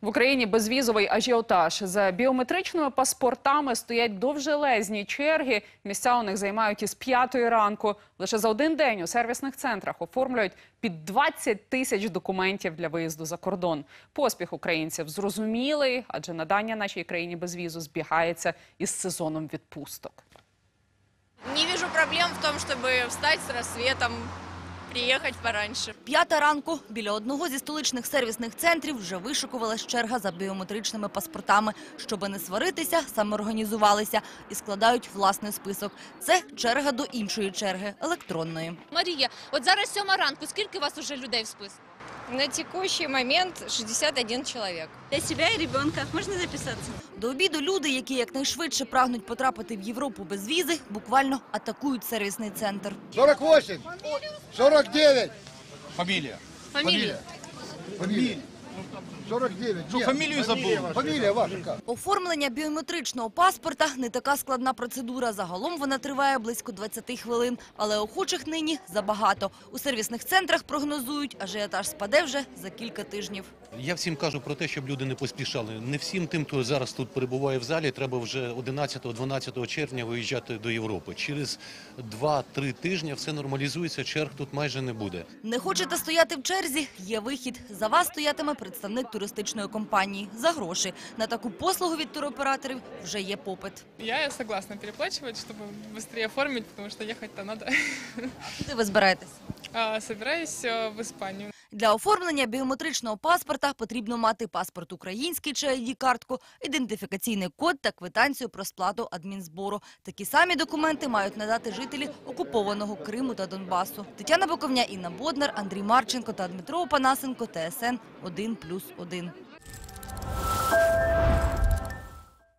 В Україні безвізовий ажіотаж. За біометричними паспортами стоять довжелезні черги. Місця у них займають із п'ятої ранку. Лише за один день у сервісних центрах оформлюють під 20 тисяч документів для виїзду за кордон. Поспіх українців зрозумілий, адже надання нашій країні безвізу збігається із сезоном відпусток. Не вижу проблем в том, чтобы встать с рассветом, приехать пораньше. П'ята ранку біля одного зі столичних сервісних центрів вже вишикувалась черга за біометричними паспортами. Щоби не сваритися, самоорганізувалися і складають власний список. Це черга до іншої черги електронної. Марія, от зараз сьома ранку. Скільки у вас уже людей в списку? На текущий момент 61 чоловік. Для себе і ребенка. можна записатися. До обіду люди, які якнайшвидше прагнуть потрапити в Європу без візи, буквально атакують сервісний центр. 48, 49, Фамілія. Фамілія. Фамілія. фамилия. 49. Ну, Нет, фамилию забыл. Фамилия ваша как? Оформлення біометричного паспорта не така складна процедура. Загалом вона триває близько 20 хвилин, але охочих нині забагато. У сервісних центрах прогнозують, ажіотаж спаде вже за кілька тижнів. Я всім кажу про те, щоб люди не поспішали. Не всім тим, хто зараз тут перебуває в залі, треба вже 11-12 червня виїжджати до Європи. Через 2-3 тижні все нормалізується, черг тут майже не буде. Не хочете стояти в черзі? Є вихід. За вас стоятиме представник туристичної компанії за гроші. На таку послугу від туроператорів вже є попит. Я согласна переплачивать, чтобы быстрее оформить, потому что ехать-то надо. Куди ви збираєтесь? А, Собираюсь э, в Испанию. Для оформлення біометричного паспорта потрібно мати паспорт український чи ID-картку, ідентифікаційний код та квитанцію про сплату адмінзбору. Такі самі документи мають надати жителі окупованого Криму та Донбасу. Тетяна Боковня, Інна Боднар, Андрій Марченко та Дмитро Опанасенко, ТСН 1+,1.